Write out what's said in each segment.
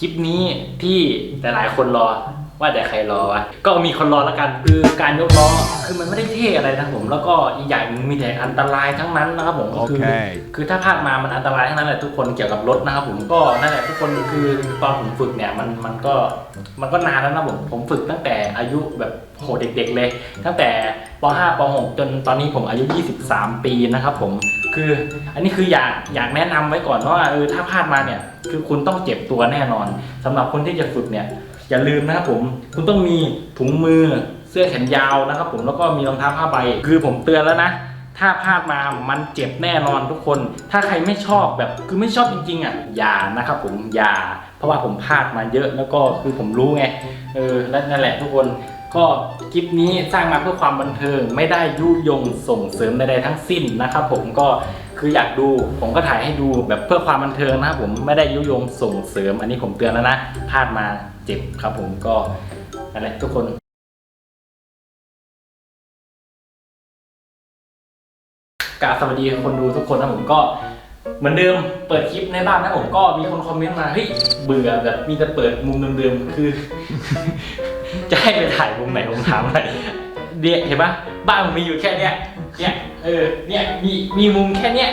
คลิปนี้ที่หลายๆคนรอ ว่าแต่ใครรอวะก็มีคนรอแล้วกันคือการยกล้อคือมันไม่ได้เท่อะไรนะผม แล้วก็อีกอย่างหนึงมีแต่อันตรายทั้งนั้นนะครับผมก็คือโอเคคือถ้าพลาดมามันอันตรายทั้งนั้นแหละทุกคนเกี่ยวกับรถนะครับผมก็นั่นแหละทุกคนคือตอนผมฝึกเนี่ยมันมันก็มันก็นานแล้วนะผมผมฝึกตั้งแต่อายุแบบโหเด็ก ๆ เลย ตั้งแต่ป .5 ป .6 จนตอนนี้ผมอายุ 23 ปีนะครับผมคืออันนี้คืออยากอยากแนะนำไว้ก่อนว่าเออถ้าพลาดมาเนี่ยคือคุณต้องเจ็บตัวแน่นอนสำหรับคนที่จะฝึกเนี่ย อย่าลืมนะครับผมคุณต้องมีถุงมือเสื้อแขนยาวนะครับผมแล้วก็มีรองเท้าผ้าใบ คือผมเตือนแล้วนะ ถ้าพลาดมามันเจ็บแน่นอนทุกคน ถ้าใครไม่ชอบแบบคือไม่ชอบจริงๆอะอย่านะครับผมอย่า เพราะว่าผมพลาดมาเยอะแล้วก็คือผมรู้ไงเออและนั่นแหละทุกคนก็คลิปนี้สร้างมาเพื่อความบันเทิงไม่ได้ยุยงส่งเสริมใดๆทั้งสิ้นนะครับผมก็ คืออยากดูผมก็ถ่ายให้ดูแบบเพื่อความบันเทิงนะครับผมไม่ได้ยุยงส่งเสริม อันนี้ผมเตือนแล้วนะพลาดมาเจ็บครับผมก็นั่นแหละทุกคนกาสวัสดีคนดูทุกคนนะผมก็เหมือนเดิมเปิดคลิปในบ้านนะผมก็มีคนคอมเมนต์มาเฮ้ยเบื่อแบบมีแต่เปิดมุมเดิมๆคือ จะให้ไปถ่ายมุมไหนผมถามหน่อยเนี่ยเห็นปะบ้านผมมีอยู่แค่เนี้ยเนี่ย เออ เนี่ย มี มีมุมแค่เนี้ย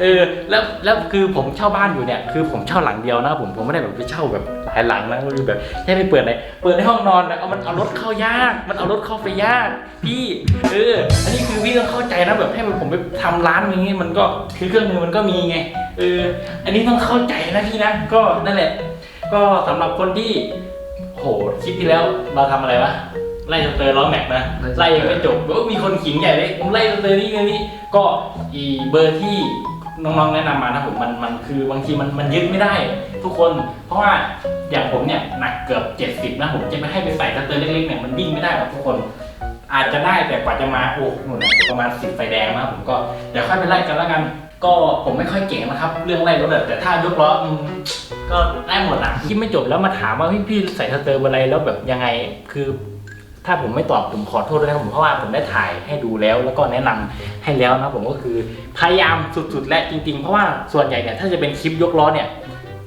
เออ แล้ว แล้ว คือผมเช่าบ้านอยู่เนี่ย คือผมเช่าหลังเดียวนะผม ผมไม่ได้แบบไปเช่าแบบหลายหลังนะคือแบบแค่ไปเปิดไหนเปิดในห้องนอนนะเอามัน เอารถเข้ายาก มันเอารถเข้าไปยาก พี่ เออ อันนี้คือพี่ต้องเข้าใจนะแบบให้มันผมไปทำร้านอย่างงี้มันก็ คือเครื่องมือมันก็มีไง เออ อันนี้ต้องเข้าใจนะพี่นะ ก็นั่นแหละ ก็สำหรับคนที่ โห คลิปที่แล้วเราทำอะไรวะ ไล่สเตอร์ล้อแม็กนะไล่ยังไม่จบเออมีคนขิงใหญ่เลยผมไล่สเตอร์นี่นี่ก็อีเบอร์ที่น้องๆแนะนำมานะผมมันมันคือบางทีมันมันยึดไม่ได้ ทุกคน เพราะว่าอย่างผมเนี่ยหนักเกือบ 70 นะผมจะไม่ให้ไปใส่สเตอร์เล็กๆเนี่ยมันวิ่งไม่ได้หรอกทุกคน อาจจะได้แต่กว่าจะมาโอ้หนู่นน่ะประมาณสิบไฟแดงนะผมก็เดี๋ยวค่อยไปไล่กันแล้วกัน ก็ผมไม่ค่อยเก่งนะครับ เรื่องไล่รถอะแต่ถ้ายกล้ออืมก็ได้หมดอะคิดไม่จบแล้วมาถามว่าพี่พี่ใส่สเตอร์อะไรแล้วแบบยังไงคือ ถ้าผมไม่ตอบผมขอโทษด้วยนะครับผมเพราะว่าผมได้ถ่ายให้ดูแล้ว แล้วก็แนะนำให้แล้วนะผมก็คือพยายามสุดๆและจริงๆ เพราะว่าส่วนใหญ่เนี่ยถ้าจะเป็นคลิปยกล้อเนี่ย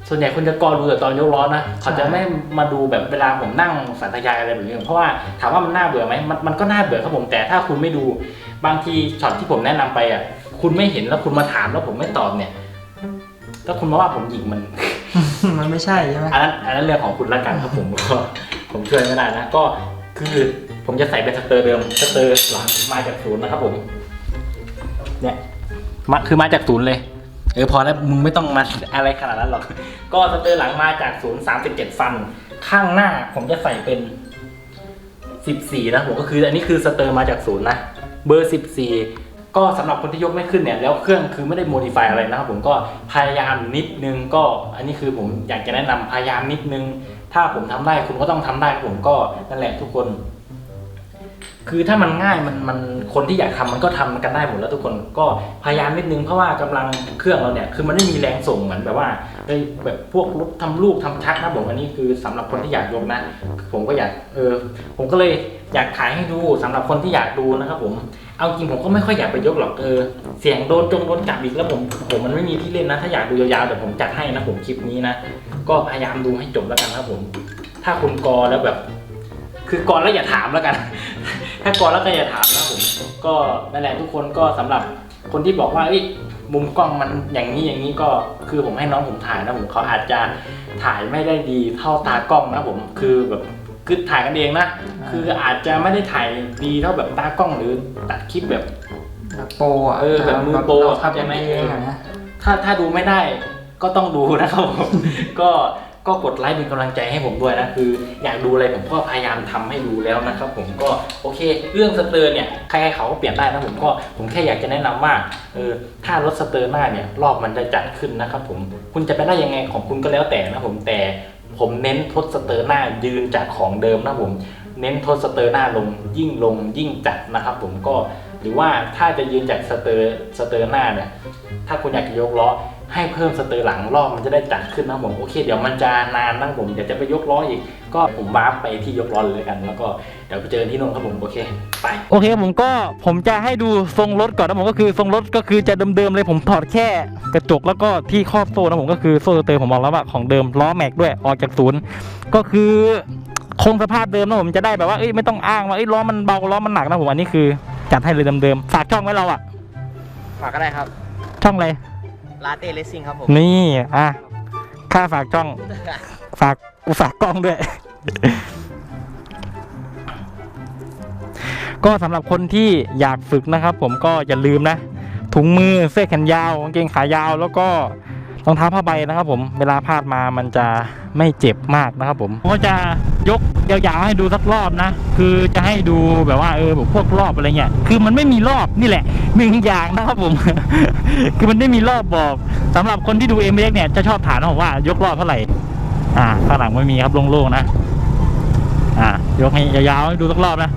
ส่วนใหญ่คนจะกอดูแต่ตอนยกล้อนะเขาจะไม่มาดูแบบเวลาผมนั่งสันทยายอะไรแบบนี้เพราะว่าถามว่ามันน่าเบื่อไหมมันมันก็น่าเบื่อครับผมแต่ถ้าคุณไม่ดูบางทีช็อตที่ผมแนะนำไปอะคุณไม่เห็นแล้วคุณมาถามแล้วผมไม่ตอบเนี่ยแล้วคุณมาว่าผมหยิงมัน มันไม่ใช่ใช่ไหม อันนั้นอันนั้นเรื่องของคุณละกันครับผมก็ผมช่วยไม่ได้นะ ก็ คือผมจะใส่เป็นสเตอร์เดิมสเตอร์หลังมาจากศูนย์นะครับผม เนี่ยมาคือมาจากศูนย์เลย เออพอแล้วมึงไม่ต้องมาอะไรขนาดนั้นหรอก ก็สเตอร์หลังมาจากศูนย์สามสิบเจ็ดฟัน ข้างหน้าผมจะใส่เป็นสิบสี่นะผมก็คืออันนี้คือสเตอร์มาจากศูนย์นะเบอร์สิบสี่ก็สำหรับคนที่ยกไม่ขึ้นเนี่ยแล้วเครื่องคือไม่ได้โมดิฟายอะไรนะครับผมก็พยายามนิดนึงก็อันนี้คือผมอยากจะแนะนำพยายามนิดนึง ถ้าผมทำได้คุณก็ต้องทำได้กับผมก็นั่นแหละทุกคน คือถ้ามันง่ายมันมันคนที่อยากทำมันก็ทำกันได้หมดแล้วทุกคนก็พยายามนิดนึงเพราะว่ากำลังเครื่องเราเนี่ยคือมันไม่มีแรงส่งเหมือนแบบว่าไอ้แบบพวกรถทำลูกทำชักนะผมอันนี้คือสำหรับคนที่อยากยกนะ ผมก็อยากเออผมก็เลยอยากถ่ายให้ดูสำหรับคนที่อยากดูนะครับผม เอาจริงผมก็ไม่ค่อยอยากไปยกหรอกเออเสียงโดนจงโดนจับอีกแล้วผมผมมันไม่มีที่เล่นนะ ถ้าอยากดูยาวๆเดี๋ยวผมจัดให้นะผมคลิปนี้นะก็พยายามดูให้จบแล้วกันนะครับผม ถ้าคุณกอแล้วแบบ คือกอแล้วอย่าถามแล้วกัน ถ้ากอแล้วก็อย่าถามนะผมก็นั่นแหละทุกคนก็สำหรับคนที่บอกว่าเอ้ยมุมกล้องมันอย่างนี้อย่างนี้ก็คือผมให้น้องผมถ่ายนะผมเขาอาจจะถ่ายไม่ได้ดีเท่าตากล้องนะผมคือแบบ คือถ่ายกันเองนะ คืออาจจะไม่ได้ถ่ายดีเท่าแบบตากล้องหรือตัดคลิปแบบแบบโปรอะเออแบบมือโปรเราทำใช่ไหมเองอะนะถ้าถ้าดูไม่ได้ก็ต้องดูนะครับผมก็ก็กดไลค์เป็นกำลังใจให้ผมด้วยนะคือ อยากดูอะไรผมก็พยายามทำให้ดูแล้วนะครับผมก็โอเค เรื่องสเตอร์เนี่ยใครๆเขาก็เปลี่ยนได้นะผมก็ผมแค่อยากจะแนะนำว่าเออถ้ารถสเตอร์หน้าเนี่ยรอบมันจะจัดขึ้นนะครับผมคุณจะไปได้ยังไงของคุณก็แล้วแต่นะผมแต่ ผมเน้นทดสเตอร์หน้ายืนจากของเดิมนะผม เน้นทดสเตอร์หน้าลงยิ่งลงยิ่งจัดนะครับผมก็ หรือว่าถ้าจะยืนจากสเตอร์สเตอร์หน้าเนี่ย ถ้าคุณอยากจะยกล้อให้เพิ่มสเตอร์หลังรอบมันจะได้จัดขึ้นนะผมโอเคเดี๋ยวมันจะนานนะผมเดี๋ยวจะไปยกล้ออีก ก็ผมวาร์ปไปที่ยกล้อเลยกัน แล้วก็เดี๋ยวไปเจอกันที่นู่นครับผมโอเคไปโอเคผมก็ผมจะให้ดูทรงรถก่อนนะผมก็คือทรงรถก็คือจะเดิมๆเลยผมถอดแค่กระจกแล้วก็ที่ครอบโซ่นะผมก็คือโซ่สเตอร์ผมบอกแล้วว่าของเดิมล้อแม็กด้วยออกจากศูนย์ก็คือคงสภาพเดิมนะผมจะได้แบบว่าเอ้ยไม่ต้องอ้างว่าเอ้ยล้อมันเบาล้อมันหนักนะผมอันนี้คือ จัดให้เลยเดิมๆฝากช่องไว้เราอะฝากก็ได้ครับช่องอะไรลาเต้เลสซิ่งครับผมนี่อะค่าฝากช่อง ฝากกูฝากกล้องด้วย ก็สำหรับคนที่อยากฝึกนะครับ ผมก็อย่าลืมนะ ถุงมือเสื้อแขนยาวกางเกงขายาว แล้วก็รองเท้าผ้าใบนะครับ ผมเวลาพลาดมามันจะไม่เจ็บมากนะครับ ผมผมก็จะ ยกยาวๆให้ดูสักรอบนะ คือจะให้ดูแบบว่าเออแบบพวกรอบอะไรเงี้ย คือมันไม่มีรอบนี่แหละหนึ่งอย่างนะครับผม คือมันไม่มีรอบบอกสำหรับคนที่ดูเอ็มเล็กเนี่ยจะชอบถามนะผมว่ายกรอบเท่าไหร่ อ่าข้างหลังไม่มีครับโล่งๆนะ อ่า ยกให้ยาวๆให้ดูสักรอบนะ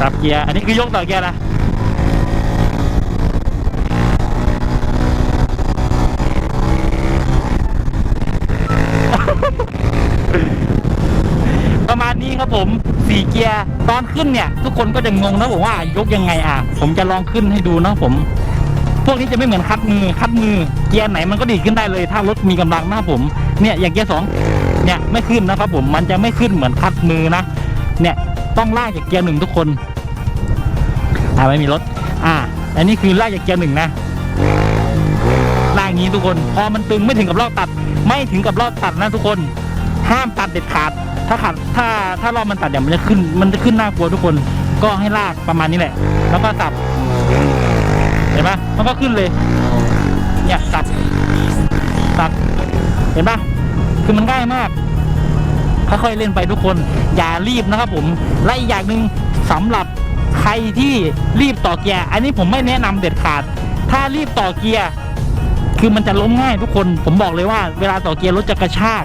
สับเกียร์ อันนี้คือยกต่อเกียร์นะประมาณนี้ครับ ผมสี่เกียร์ตอนขึ้นเนี่ย ทุกคนก็จะงงนะผมว่ายกยังไงอะ ผมจะลองขึ้นให้ดูนะผม พวกนี้จะไม่เหมือนคัดมือคัดมือ เกียร์ไหนมันก็ดีขึ้นได้เลย ถ้ารถมีกำลังนะผม เนี่ยอย่างเกียร์สองเนี่ยไม่ขึ้นนะครับผมมันจะไม่ขึ้นเหมือนคัดมือนะเนี่ยต้องลากจากเกียร์หนึ่งทุกคนอ่าไม่มีรถ อ่าอันนี้คือลากจากเกียร์หนึ่งนะลากอย่างี้ทุกคน พอมันตึงไม่ถึงกับรอบตัด ไม่ถึงกับรอบตัดนะทุกคน ห้ามตัดเด็ดขาด ถ้าขาดถ้าถ้ารอบมันตัดเดี๋ยวมันจะขึ้น มันจะขึ้นน่ากลัวทุกคน ก็ให้ลากประมาณนี้แหละ แล้วก็สับ เห็นปะมันก็ขึ้นเลย เนี่ยสับสับ เห็นปะคือมันง่ายมาก ค่อยๆเล่นไปทุกคน อย่ารีบนะครับผม และอีกอย่างหนึ่งสำหรับใครที่รีบต่อเกียร์ อันนี้ผมไม่แนะนำเด็ดขาด ถ้ารีบต่อเกียร์ คือมันจะล้มง่ายทุกคน ผมบอกเลยว่า เวลาต่อเกียร์รถจะกระชาก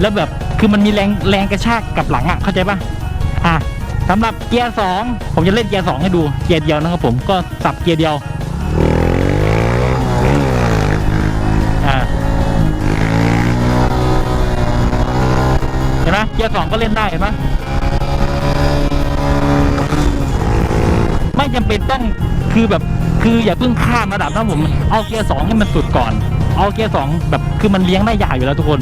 แล้วแบบ คือมันมีแรงแรงกระชากกับหลังอะเข้าใจปะอะสำหรับเกียร์สองผมจะเล่นเกียร์สองให้ดูเกียร์เดียวนะครับผมก็สับเกียร์เดียวอ่าเห็นไหมเกียร์สองก็เล่นได้เห็นไหมไม่จำเป็นต้องคือแบบคืออย่าเพิ่งข้ามระดับนะผมเอาเกียร์สองให้มันสุดก่อน เอาเกียร์สองแบบคือมันเลี้ยงได้ยาวอยู่แล้วทุกคน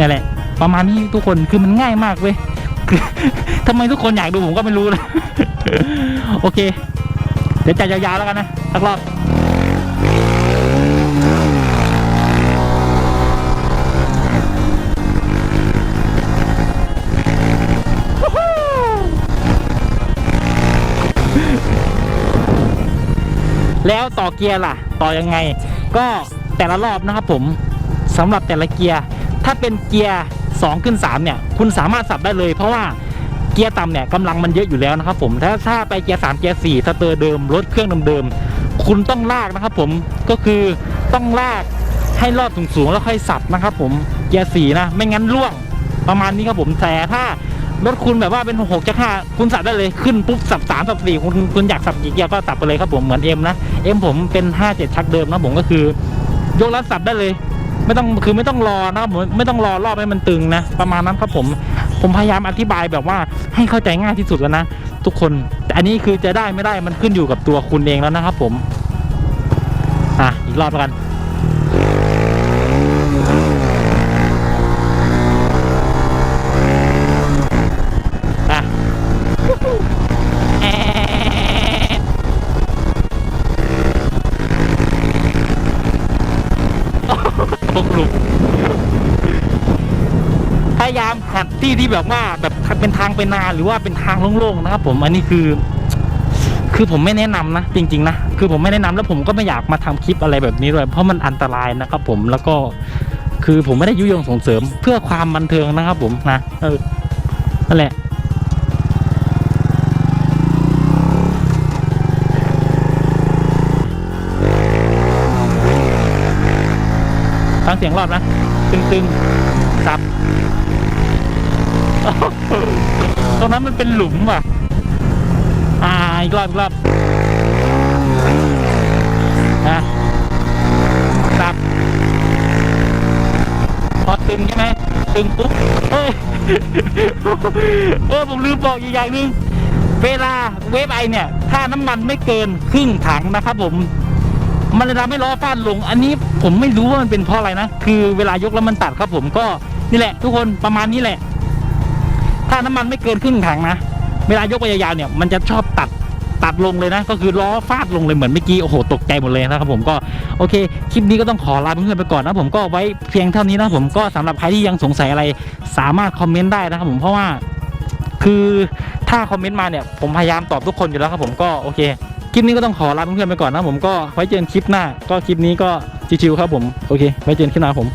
นี่แหละ ประมาณนี้ทุกคนคือมันง่ายมากเว้ยทำไมทุกคนอยากดูผมก็ไม่รู้เลยโอเค เดี๋ยวจัดยาวๆแล้วกันนะสักรอบแล้วต่อเกียร์ล่ะ ต่อยังไง ก็แต่ละรอบนะครับผมสำหรับแต่ละเกียร์ ถ้าเป็นเกียร์ 2 ขึ้น 3 เนี่ย คุณสามารถสับได้เลย เพราะว่าเกียร์ต่ำเนี่ยกำลังมันเยอะอยู่แล้วนะครับผมถ้าถ้าไปเกียร์3เกียร์4สเตอร์เดิมรถเครื่องเดิมๆคุณต้องลากนะครับผมก็คือต้องลากให้รอบสูงๆแล้วค่อยสับนะครับผมเกียร์4นะ ไม่งั้นล่วงประมาณนี้ครับผมแต่ถ้ารถคุณแบบว่าเป็นหกจักรห้าคุณสับได้เลยขึ้นปุ๊บสับสามสับสี่คุณคุณอยากสับกี่เกียร์ก็สับไปเลยครับผมเหมือนเอ็มนะเอ็มผมเป็นห้าเจ็ดชักเดิมนะผมก็คือยกแล้วสับได้เลย ไม่ต้องคือไม่ต้องรอนะครับผมไม่ต้องรอรอบให้มันตึงนะประมาณนั้นครับผม ผมพยายามอธิบายแบบว่าให้เข้าใจง่ายที่สุดแล้วนะทุกคนแต่อันนี้คือจะได้ไม่ได้มันขึ้นอยู่กับตัวคุณเองแล้วนะครับผมอะอีกรอบแล้วกัน ตกหลุมพยายามหัดที่ที่แบบว่าแบบเป็นทางเป็นนาหรือว่าเป็นทางโล่งๆนะครับ ผมอันนี้คือ คือผมไม่แนะนำนะจริงๆนะคือผมไม่แนะนำแล้วผมก็ไม่อยากมาทำคลิปอะไรแบบนี้ด้วยเพราะมันอันตรายนะครับ ผมแล้วก็คือผมไม่ได้ยุยงส่งเสริมเพื่อความบันเทิงนะครับ ผมนะเออนั่นแหละ ฟังเสียงรอบนะ ตึงๆสับตรงนั้นมันเป็นหลุมว่ะ อ่า อีกรอบอีกรอบนะครับพอตึงใช่ไหมตึงปุ๊บเอ้ยเออผมลืมบอกอีกอย่างหนึ่งเวลาเวฟไอเนี่ย ถ้าน้ำมันไม่เกินครึ่งถังนะครับผม มันจะทำให้ล้อฟาดลง อันนี้ผมไม่รู้ว่ามันเป็นเพราะอะไรนะ คือเวลายกแล้วมันตัดครับผมก็นี่แหละ ทุกคนประมาณนี้แหละ ถ้าน้ำมันไม่เกินครึ่งถังนะ เวลายกไปยาวๆเนี่ย มันจะชอบตัดตัดลงเลยนะ ก็คือล้อฟาดลงเลยเหมือนเมื่อกี้โอ้โหตกใจหมดเลยนะครับผมก็โอเคคลิปนี้ก็ต้องขอลาเพื่อนๆไปก่อนนะผมก็ไว้เพียงเท่านี้นะผมก็สำหรับใครที่ยังสงสัยอะไร สามารถคอมเมนต์ได้นะครับผมเพราะว่าคือถ้าคอมเมนต์มาเนี่ยผมพยายามตอบทุกคนอยู่แล้วครับผมก็โอเค ลิปนี้ก็ต้องขอลาเพื่อนๆไปก่อนนะผมก็ไว้เจอกันคลิปหน้า ก็คลิปนี้ก็ชิวๆครับผม โอเค ไว้เจอกันคลิปหน้าผม